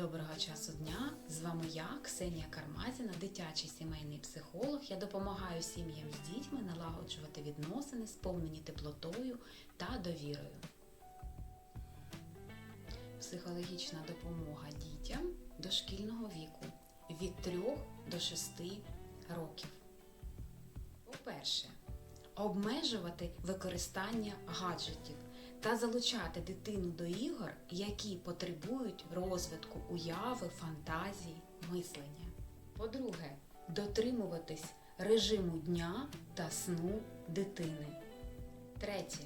Доброго часу дня! З вами я, Ксенія Кармазіна, дитячий сімейний психолог. Я допомагаю сім'ям з дітьми налагоджувати відносини, сповнені теплотою та довірою. Психологічна допомога дітям дошкільного віку від 3 до 6 років. По-перше, обмежувати використання гаджетів та залучати дитину до ігор, які потребують розвитку уяви, фантазії, мислення. По-друге, дотримуватись режиму дня та сну дитини. Третє.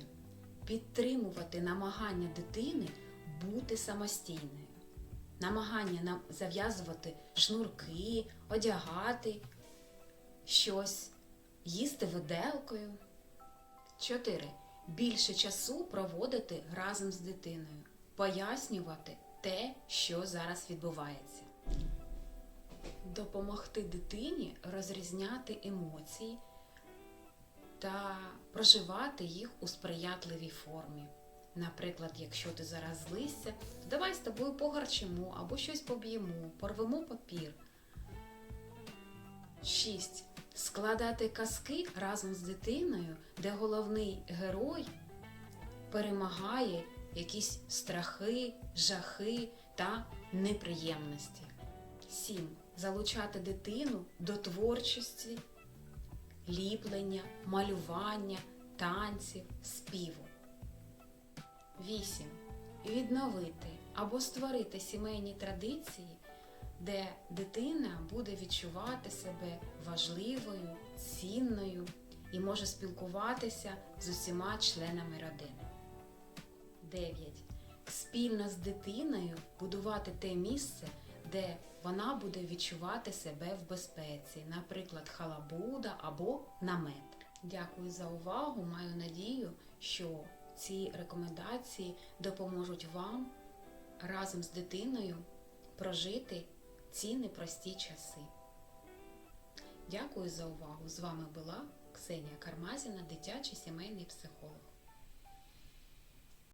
Підтримувати намагання дитини бути самостійною. Намагання нам зав'язувати шнурки, одягати щось, їсти виделкою. 4. Більше часу проводити разом з дитиною, пояснювати те, що зараз відбувається. Допомогти дитині розрізняти емоції та проживати їх у сприятливій формі. Наприклад, якщо ти зараз злишся, то давай з тобою погарчимо або щось поб'ємо, порвемо папір. 6. Складати казки разом з дитиною, де головний герой перемагає якісь страхи, жахи та неприємності. 7. Залучати дитину до творчості, ліплення, малювання, танців, співу. 8. Відновити або створити сімейні традиції, де дитина буде відчувати себе важливою, цінною і може спілкуватися з усіма членами родини. 9. Спільно з дитиною будувати те місце, де вона буде відчувати себе в безпеці, наприклад, халабуда або намет. Дякую за увагу. Маю надію, що ці рекомендації допоможуть вам разом з дитиною прожити ці непрості часи. Дякую за увагу! З вами була Ксенія Кармазіна, дитячий сімейний психолог.